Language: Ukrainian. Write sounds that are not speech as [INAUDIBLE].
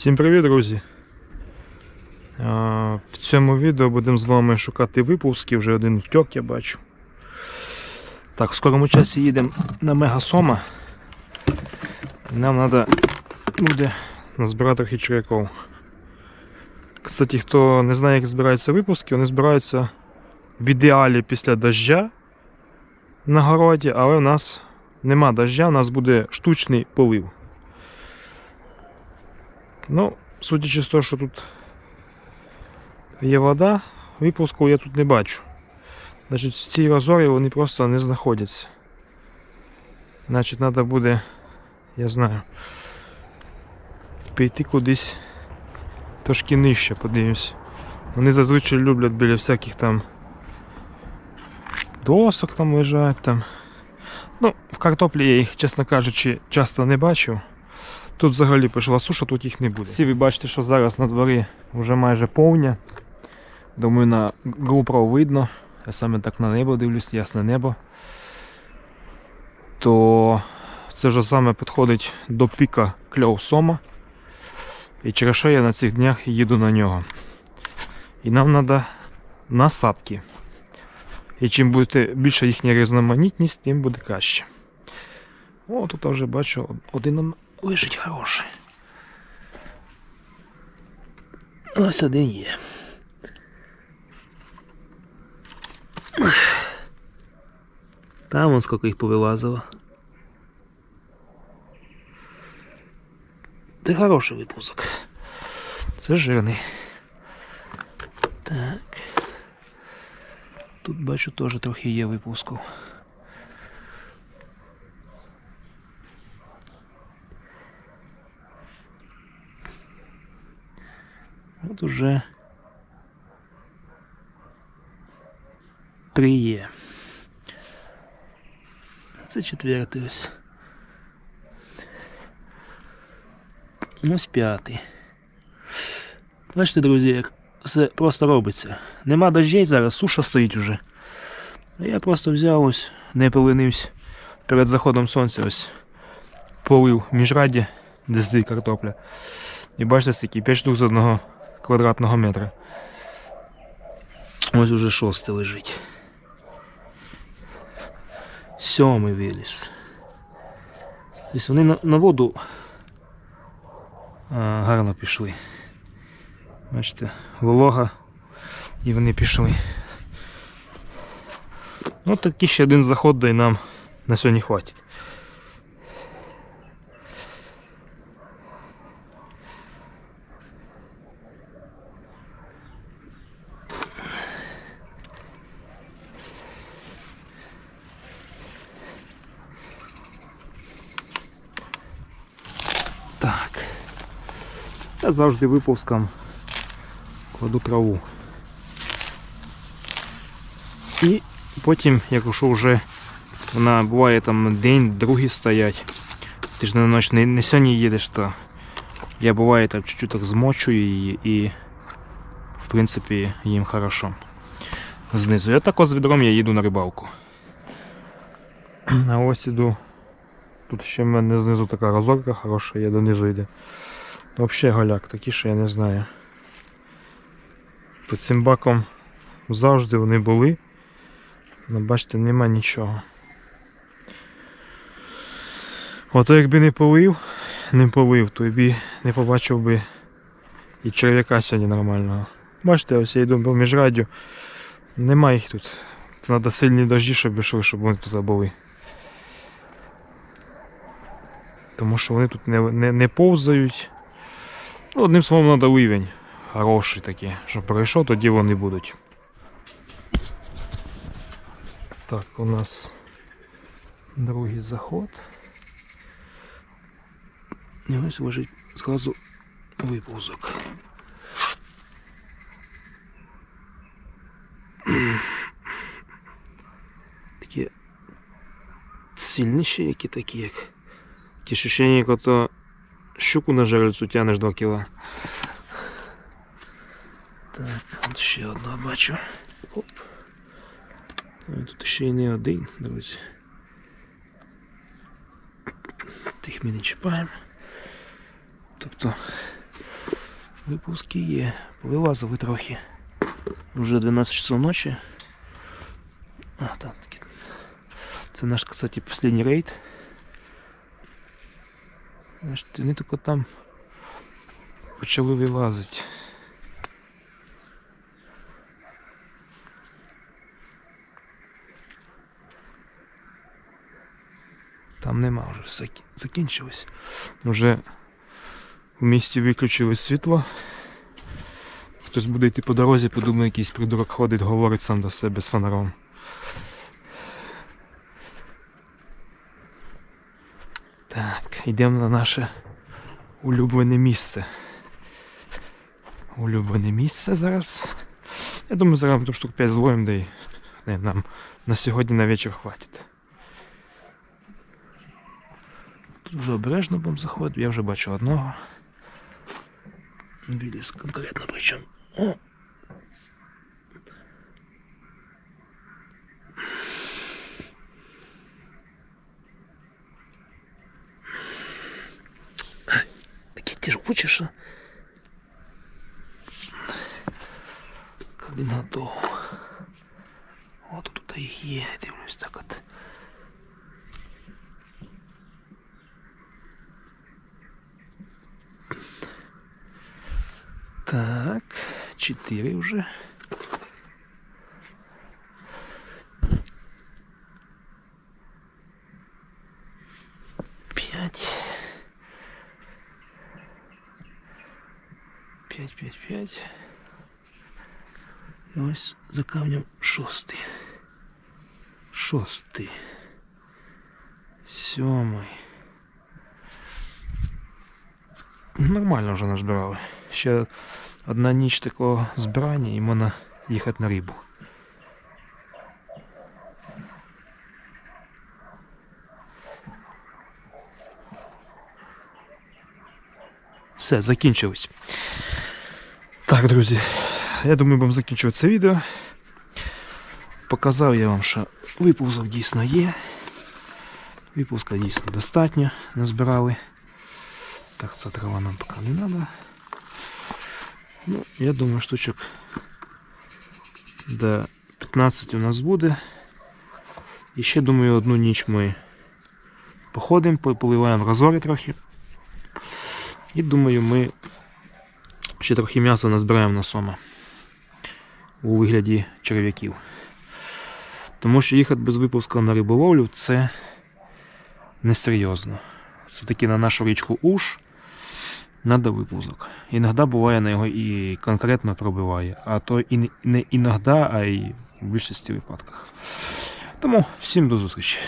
Всім привіт, друзі! В цьому відео будемо з вами шукати випуски, вже один втьок я бачу. Так, в скорому часі їдемо на Мегасома. Нам треба буде назбирати трохи черв'яків. Кстати, хто не знає, як збираються випуски, вони збираються в ідеалі після дождя на городі, але в нас нема дождя, у нас буде штучний полив. Ну, судячи з того, що тут є вода, випуску я тут не бачу. Значить, в цій розорі вони просто не знаходяться. Значить, треба буде, я знаю, піти кудись трошки нижче, подивимось. Вони зазвичай люблять біля всяких там досок там лежать там. Ну, в картоплі я їх, чесно кажучи, часто не бачив. Тут взагалі пішла суша, тут їх не буде. Всі ви бачите, що зараз на дворі вже майже повня. Думаю, на GoPro видно. Я саме так на небо дивлюсь, ясне небо. То це вже саме підходить до піка кльов сома. І через що я на цих днях їду на нього. І нам треба насадки. І чим буде більше їхня різноманітність, тим буде краще. О, тут вже бачу один он лежить хороший. Ось один є. Там вон скільки їх повилазило. Це хороший випуск. Це жирний. Так. Тут бачу теж трохи є випуску. От уже три є. Це четвертий ось. Ось п'ятий. Бачите, друзі, як все просто робиться. Нема дощей зараз, суша стоїть уже. Я просто взяв ось, не поленився перед заходом сонця ось полив міжраді, де стоїть картопля. І бачите, скільки 5 штук з одного квадратного метра. Ось уже шостий лежить. Сьомий виліз. Тобто вони на, на воду а, гарно пішли. Бачите, волога і вони пішли. Ну такий ще один заход, да нам на сьогодні хватить. Так. Я завжди випускам кладу траву. І потім, якщо вже вона буває там день, другий стоять, ти ж на ніч не, не сьогодні їдеш, то я буває там чуть-чуть так змочую її і в принципі їм хорошо. Знизу. Я так з відром я їду на рибалку. [CLEARS THROAT] А ось іду. Тут ще в мене знизу така розорка хороша, я донизу йде. Взагалі голяк такий, що я не знаю. Під цим баком завжди вони були. Ну, бачите, нема нічого. Ото якби не полив, не полив, то б не побачив би і черв'яка сьогодні нормального. Бачите, ось я йду по міжрадю. Нема їх тут. Це треба сильні дожді, щоб йшли, щоб вони тут були. Тому що вони тут не, не, не повзають. Ну, одним словом, треба ливень. Хороший такий, щоб пройшов, тоді вони будуть. Так, у нас другий заход. І ось лежить зразу виповзок. Такі сильніші, які такі, як. Таке ощущення, як ото щуку на жерлицю тянеш 2 кіла. Так, от ще одного бачу. Оп. Тут ще й не один, друзі. Тих ми не чіпаємо. Тобто Випуски є. Повилазили трохи. Вже 12 часов ночі. А, там такі. Це наш, кстати, последній рейд. Вони тільки там почали вилазити. Там нема вже все закінчилось. Уже в місті виключили світло. Хтось буде йти по дорозі, подумає, якийсь придурок ходить, говорить сам до себе з фонаром. Так, йдемо на наше улюблене місце. Улюблене місце зараз. Я думаю, зараз там штук 5 зловим, да й не, нам на сьогодні на вечір хватить. Дуже обережно будемо заходити, я вже бачу одного. Виліз конкретно причому. О! Такі тяжкучі, що. Коли надовго. От тут і є, дивлюсь так от. Так, чотири вже. П'ять. П'ять, п'ять, п'ять. І ось за камнем шостий. Шостий. Сьомий. Нормально вже назбирали. Ще одна ніч такого збирання і можна їхати на рибу. Все, закінчилось. Так, друзі, я думаю, будемо закінчувати це відео. Показав я вам, що випуск дійсно є. Випуска дійсно достатньо назбирали. Так, ця трава нам поки не треба. Ну, я думаю, штучок до 15 у нас буде. І ще, думаю, одну ніч ми походимо, по- поливаємо розори трохи. І думаю, ми ще трохи м'яса назбираємо на сома у вигляді черв'яків. Тому що їхати без випуску на риболовлю це несерйозно. Це таки на нашу річку Уж надо випуск. Іноді буває на його і конкретно пробиває, а то і не- не іноді, а й в більшості випадках. Тому всім до зустрічі.